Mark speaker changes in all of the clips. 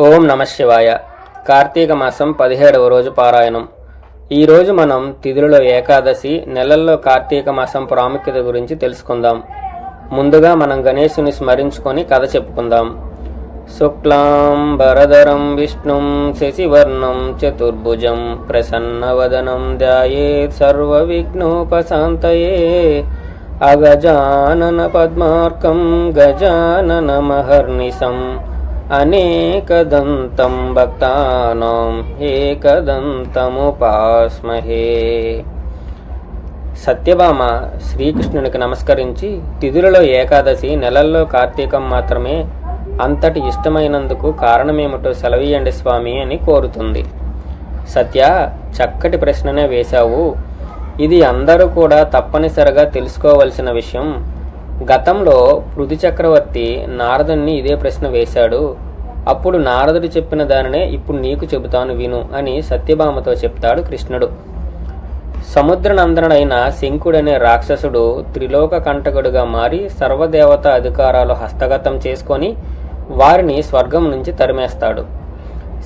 Speaker 1: ఓం నమ శివాయ. కార్తీక మాసం పదిహేడవ రోజు పారాయణం. ఈరోజు మనం తిథులలో ఏకాదశి నెలల్లో కార్తీక మాసం ప్రాముఖ్యత గురించి తెలుసుకుందాం. ముందుగా మనం గణేశుని స్మరించుకొని కథ చెప్పుకుందాం. శుక్లాం భరధరం విష్ణుం శశివర్ణం చతుర్భుజం ప్రసన్నవదనం ధ్యాయేత్ సర్వవిఘ్నోపశాంతయే. అగజానన పద్మార్కం గజాననమహర్నిశం అనేకదంతం భక్తానాం ఏకదంతముపాస్మహే సత్యభామ శ్రీకృష్ణునికి నమస్కరించి తిథులలో ఏకాదశి నెలల్లో కార్తీకం మాత్రమే అంతటి ఇష్టమైనందుకు కారణమేమిటో సెలవీయండి స్వామి అని కోరుతుంది. సత్య చక్కటి ప్రశ్ననే వేశావు. ఇది అందరూ కూడా తప్పనిసరిగా తెలుసుకోవలసిన విషయం. గతంలో పృథు చక్రవర్తి నారదుణ్ణి ఇదే ప్రశ్న వేశాడు. అప్పుడు నారదుడు చెప్పిన దానినే ఇప్పుడు నీకు చెబుతాను విను అని సత్యభామతో చెప్తాడు కృష్ణుడు. సముద్రనందనుడైన శంకుడనే రాక్షసుడు త్రిలోక కంటకుడుగా మారి సర్వదేవత అధికారాలు హస్తగతం చేసుకొని వారిని స్వర్గం నుంచి తరిమేస్తాడు.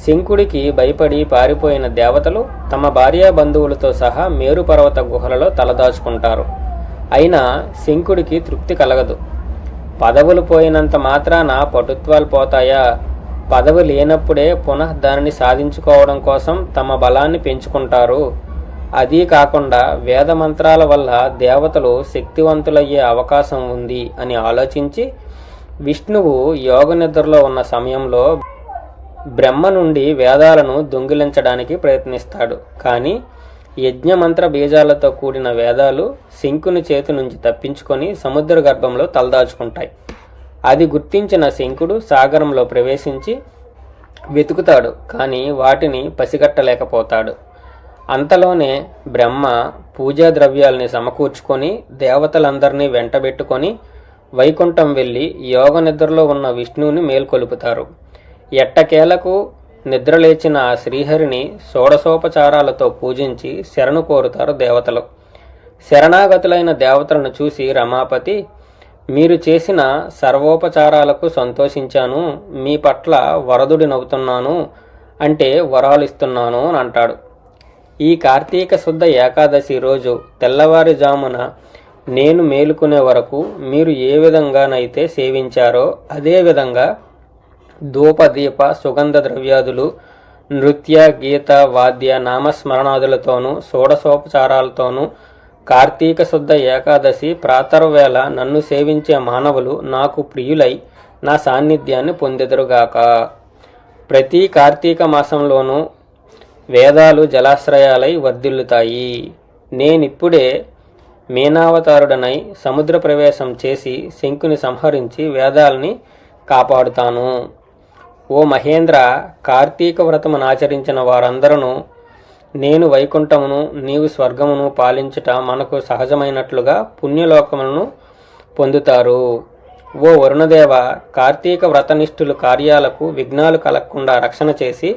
Speaker 1: శంకుడికి భయపడి పారిపోయిన దేవతలు తమ భార్యాబంధువులతో సహా మేరు పర్వత గుహలలో తలదాచుకుంటారు. అయినా శంకుడికి తృప్తి కలగదు. పదవులు పోయినంత మాత్రాన పటుత్వాలు పోతాయా? పదవి లేనప్పుడే పునః దానిని సాధించుకోవడం కోసం తమ బలాన్ని పెంచుకుంటారు. అదీ కాకుండా వేద మంత్రాల వల్ల దేవతలు శక్తివంతులయ్యే అవకాశం ఉంది అని ఆలోచించి విష్ణువు యోగ నిద్రలో ఉన్న సమయంలో బ్రహ్మ నుండి వేదాలను దొంగిలించడానికి ప్రయత్నిస్తాడు. కానీ యజ్ఞమంత్ర బీజాలతో కూడిన వేదాలు శంకుని చేతి నుంచి తప్పించుకొని సముద్ర గర్భంలో తలదాచుకుంటాయి. అది గుర్తించిన శంకుడు సాగరంలో ప్రవేశించి వెతుకుతాడు కానీ వాటిని పసిగట్టలేకపోతాడు. అంతలోనే బ్రహ్మ పూజా ద్రవ్యాల్ని సమకూర్చుకొని దేవతలందరినీ వెంటబెట్టుకొని వైకుంఠం వెళ్ళి యోగ నిద్రలో ఉన్న విష్ణువుని మేల్కొలుపుతారు. ఎట్టకేలకు నిద్రలేచిన ఆ శ్రీహరిని షోడశోపచారాలతో పూజించి శరణు కోరుతారు దేవతలు. శరణాగతులైన దేవతలను చూసి రమాపతి మీరు చేసిన సర్వోపచారాలకు సంతోషించాను మీ పట్ల వరదుడినవుతున్నాను అంటే వరాలిస్తున్నాను అని అంటాడు. ఈ కార్తీక శుద్ధ ఏకాదశి రోజు తెల్లవారుజామున నేను మేలుకునే వరకు మీరు ఏ విధంగానైతే సేవించారో అదే విధంగా ధూపదీప సుగంధ ద్రవ్యాదులు నృత్య గీత వాద్య నామస్మరణాదులతోనూ షోడశోపచారాలతోనూ కార్తీక శుద్ధ ఏకాదశి ప్రాతర్వేళ నన్ను సేవించే మానవులు నాకు ప్రియులై నా సాన్నిధ్యాన్ని పొందెదరుగాక. ప్రతి కార్తీక మాసంలోనూ వేదాలు జలాశ్రయాలై వర్ధిల్లుతాయి. నేనిప్పుడే మీనావతారుడనై సముద్ర ప్రవేశం చేసి శంకుని సంహరించి వేదాల్ని కాపాడుతాను. ఓ మహేంద్ర కార్తీక వ్రతమును ఆచరించిన వారందరూ నేను వైకుంఠమును నీవు స్వర్గమును పాలించుట మనకు సహజమైనట్లుగా పుణ్యలోకములను పొందుతారు. ఓ వరుణదేవ కార్తీక వ్రతనిష్ఠులు కార్యాలకు విఘ్నాలు కలగకుండా రక్షణ చేసి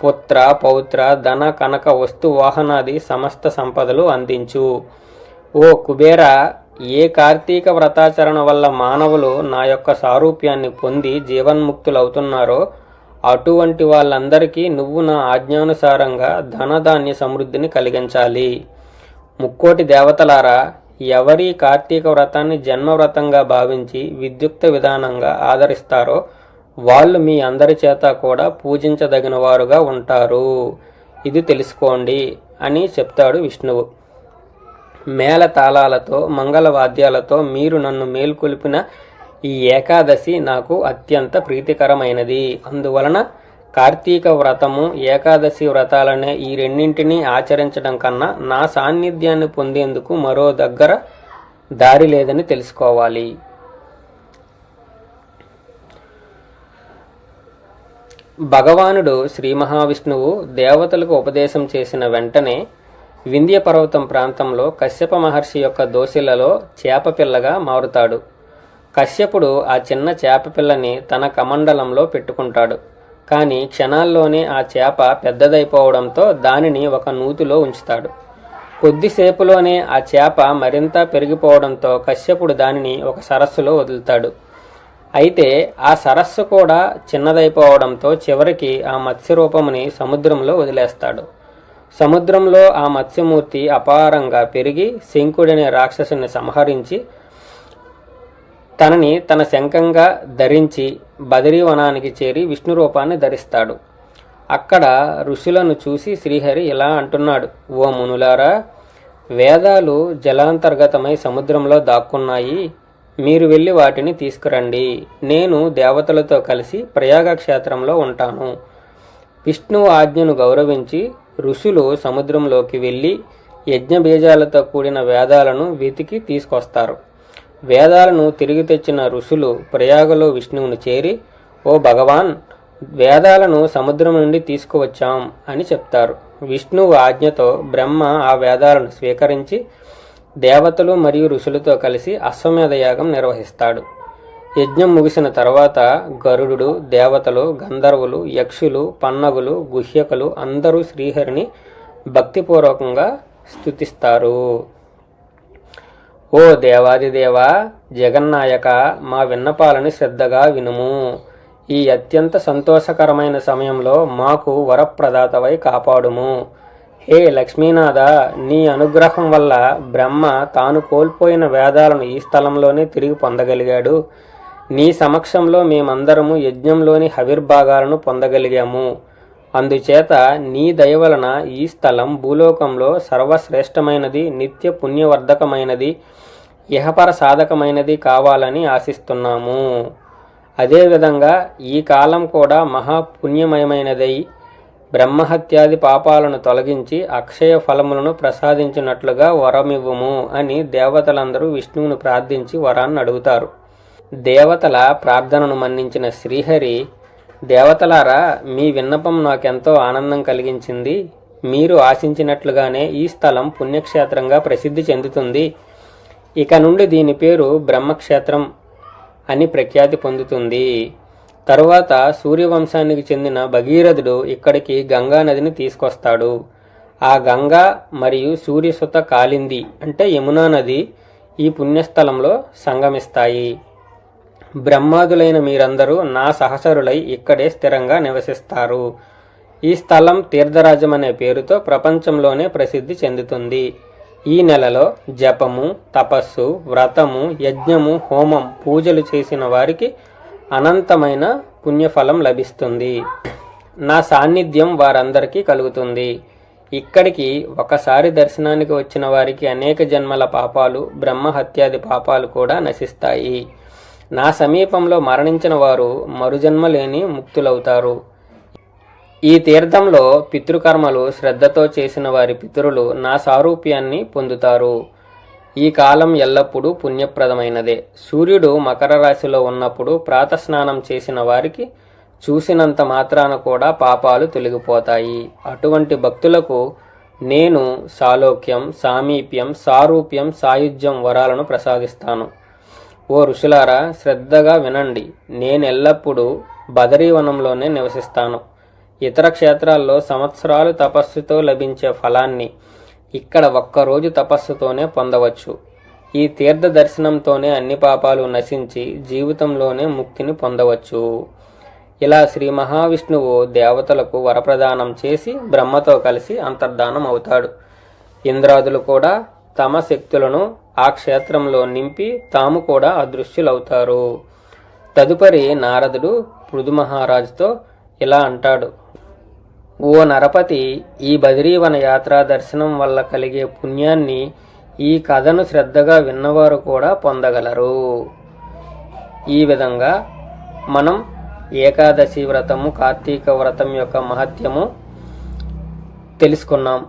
Speaker 1: పుత్ర పౌత్ర ధన కనక వస్తు వాహనాది సమస్త సంపదలు అందించు. ఓ కుబేర ఏ కార్తీక వ్రతాచరణ వల్ల మానవులు నా యొక్క సారూప్యాన్ని పొంది జీవన్ముక్తులవుతున్నారో అటువంటి వాళ్ళందరికీ నువ్వు నా ఆజ్ఞానుసారంగా ధనధాన్య సమృద్ధిని కలిగించాలి. ముక్కోటి దేవతలారా ఎవరి కార్తీక వ్రతాన్ని జన్మవ్రతంగా భావించి విద్యుక్త విధానంగా ఆదరిస్తారో వాళ్ళు మీ అందరి చేత కూడా పూజించదగిన వారుగా ఉంటారు. ఇది తెలుసుకోండి అని చెప్తాడు విష్ణువు. మేళ తాళాలతో మంగళ వాద్యాలతో మీరు నన్ను మేల్కొల్పిన ఈ ఏకాదశి నాకు అత్యంత ప్రీతికరమైనది. అందువలన కార్తీక వ్రతము ఏకాదశి వ్రతాలనే ఈ రెండింటినీ ఆచరించడం కన్నా నా సాన్నిధ్యాన్ని పొందేందుకు మరో దగ్గర దారి లేదని తెలుసుకోవాలి. భగవానుడు శ్రీ మహావిష్ణువు దేవతలకు ఉపదేశం చేసిన వెంటనే వింధ్య పర్వతం ప్రాంతంలో కశ్యప మహర్షి యొక్క దోశలలో చేపపిల్లగా మారుతాడు. కశ్యపుడు ఆ చిన్న చేపపిల్లని తన కమండలంలో పెట్టుకుంటాడు. కానీ క్షణాల్లోనే ఆ చేప పెద్దదైపోవడంతో దానిని ఒక నూతిలో ఉంచుతాడు. కొద్దిసేపులోనే ఆ చేప మరింత పెరిగిపోవడంతో కశ్యపుడు దానిని ఒక సరస్సులో వదులుతాడు. అయితే ఆ సరస్సు కూడా చిన్నదైపోవడంతో చివరికి ఆ మత్స్య రూపముని సముద్రంలో వదిలేస్తాడు. సముద్రంలో ఆ మత్స్యమూర్తి అపారంగా పెరిగి శంకుడనే రాక్షసుని సంహరించి తనని తన శంఖంగా ధరించి బదరీవనానికి చేరి విష్ణు రూపాన్ని ధరిస్తాడు. అక్కడ ఋషులను చూసి శ్రీహరి ఇలా అంటున్నాడు ఓ మునులారా వేదాలు జలాంతర్గతమై సముద్రంలో దాక్కున్నాయి. మీరు వెళ్ళి వాటిని తీసుకురండి. నేను దేవతలతో కలిసి ప్రయాగ క్షేత్రంలో ఉంటాను. విష్ణువు ఆజ్ఞను గౌరవించి ఋషులు సముద్రంలోకి వెళ్ళి యజ్ఞబీజాలతో కూడిన వేదాలను వెతికి తీసుకొస్తారు. వేదాలను తిరిగి తెచ్చిన ఋషులు ప్రయాగలో విష్ణువును చేరి ఓ భగవాన్ వేదాలను సముద్రం నుండి తీసుకువచ్చాం అని చెప్తారు. విష్ణువు ఆజ్ఞతో బ్రహ్మ ఆ వేదాలను స్వీకరించి దేవతలు మరియు ఋషులతో కలిసి అశ్వమేధ యాగం నిర్వహిస్తాడు. యజ్ఞం ముగిసిన తర్వాత గరుడు దేవతలు గంధర్వులు యక్షులు పన్నగులు గుహ్యకులు అందరూ శ్రీహరిని భక్తిపూర్వకంగా స్థుతిస్తారు ఓ దేవాదిదేవ జగన్నాయక మా విన్నపాలని శ్రద్ధగా వినుము. ఈ అత్యంత సంతోషకరమైన సమయంలో మాకు వరప్రదాతవై కాపాడుము. హే లక్ష్మీనాథ నీ అనుగ్రహం వల్ల బ్రహ్మ తాను కోల్పోయిన వేదాలను ఈ స్థలంలోనే తిరిగి పొందగలిగాడు. నీ సమక్షంలో మేమందరము యజ్ఞంలోని హవిర్భాగాలను పొందగలిగాము. అందుచేత నీ దయ వలన ఈ స్థలం భూలోకంలో సర్వశ్రేష్టమైనది నిత్య పుణ్యవర్ధకమైనది ఇహపర సాధకమైనది కావాలని ఆశిస్తున్నాము. అదేవిధంగా ఈ కాలం కూడా మహాపుణ్యమయమైనదై బ్రహ్మహత్యాది పాపాలను తొలగించి అక్షయ ఫలములను ప్రసాదించినట్లుగా వరమివ్వుము అని దేవతలందరూ విష్ణువును ప్రార్థించి వరాన్ని అడుగుతారు. దేవతల ప్రార్థనను మన్నించిన శ్రీహరి దేవతలారా మీ విన్నపం నాకెంతో ఆనందం కలిగించింది. మీరు ఆశించినట్లుగానే ఈ స్థలం పుణ్యక్షేత్రంగా ప్రసిద్ధి చెందుతుంది. ఇక నుండి దీని పేరు బ్రహ్మక్షేత్రం అని ప్రఖ్యాతి పొందుతుంది. తరువాత సూర్యవంశానికి చెందిన భగీరథుడు ఇక్కడికి గంగా నదిని తీసుకొస్తాడు. ఆ గంగా మరియు సూర్యసుత కాలింది అంటే యమునా నది ఈ పుణ్యస్థలంలో సంగమిస్తాయి. బ్రహ్మాదులైన మీరందరూ నా సహచరులై ఇక్కడే స్థిరంగా నివసిస్తారు. ఈ స్థలం తీర్థరాజం అనే పేరుతో ప్రపంచంలోనే ప్రసిద్ధి చెందుతుంది. ఈ నెలలో జపము తపస్సు వ్రతము యజ్ఞము హోమం పూజలు చేసిన వారికి అనంతమైన పుణ్యఫలం లభిస్తుంది. నా సాన్నిధ్యం వారందరికీ కలుగుతుంది. ఇక్కడికి ఒకసారి దర్శనానికి వచ్చిన వారికి అనేక జన్మల పాపాలు బ్రహ్మహత్యాది పాపాలు కూడా నశిస్తాయి. నా సమీపంలో మరణించిన వారు మరుజన్మ లేని ముక్తులవుతారు. ఈ తీర్థంలో పితృకర్మలు శ్రద్ధతో చేసిన వారి పితరులు నా సారూప్యాన్ని పొందుతారు. ఈ కాలం ఎల్లప్పుడూ పుణ్యప్రదమైనదే. సూర్యుడు మకర రాశిలో ఉన్నప్పుడు ప్రాతస్నానం చేసిన వారికి చూసినంత మాత్రాన కూడా పాపాలు తొలగిపోతాయి. అటువంటి భక్తులకు నేను సాలోక్యం సామీప్యం సారూప్యం సాయుధ్యం వరాలను ప్రసాదిస్తాను. ఓ ఋషులారా శ్రద్ధగా వినండి. నేను ఎల్లప్పుడూ బదరీవనంలోనే నివసిస్తాను. ఇతర క్షేత్రాల్లో సంవత్సరాలు తపస్సుతో లభించే ఫలాన్ని ఇక్కడ ఒక్కరోజు తపస్సుతోనే పొందవచ్చు. ఈ తీర్థ దర్శనంతోనే అన్ని పాపాలు నశించి జీవితంలోనే ముక్తిని పొందవచ్చు. ఇలా శ్రీ మహావిష్ణువు దేవతలకు వరప్రదానం చేసి బ్రహ్మతో కలిసి అంతర్ధానం అవుతాడు ఇంద్రాదులు కూడా తమ శక్తులను ఆ క్షేత్రంలో నింపి తాము కూడా అదృశ్యులవుతారు. తదుపరి నారదుడు పృథు మహారాజుతో ఇలా అంటాడు. ఓ నరపతి ఈ బదిరీవన యాత్రా దర్శనం వల్ల కలిగే పుణ్యాన్ని ఈ కథను శ్రద్ధగా విన్నవారు కూడా పొందగలరు. ఈ విధంగా మనం ఏకాదశి వ్రతము కార్తీక వ్రతం యొక్క మహత్యము తెలుసుకున్నాం.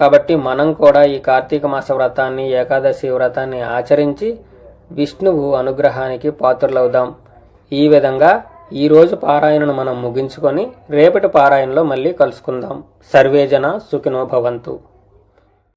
Speaker 1: కాబట్టి మనం కూడా ఈ కార్తీక మాస వ్రతాన్ని ఏకాదశి వ్రతాన్ని ఆచరించి విష్ణువు అనుగ్రహానికి పాత్రలవుదాం. ఈ విధంగా ఈరోజు పారాయణను మనం ముగించుకొని రేపటి పారాయణలో మళ్ళీ కలుసుకుందాం. సర్వేజన సుఖినో భవంతు.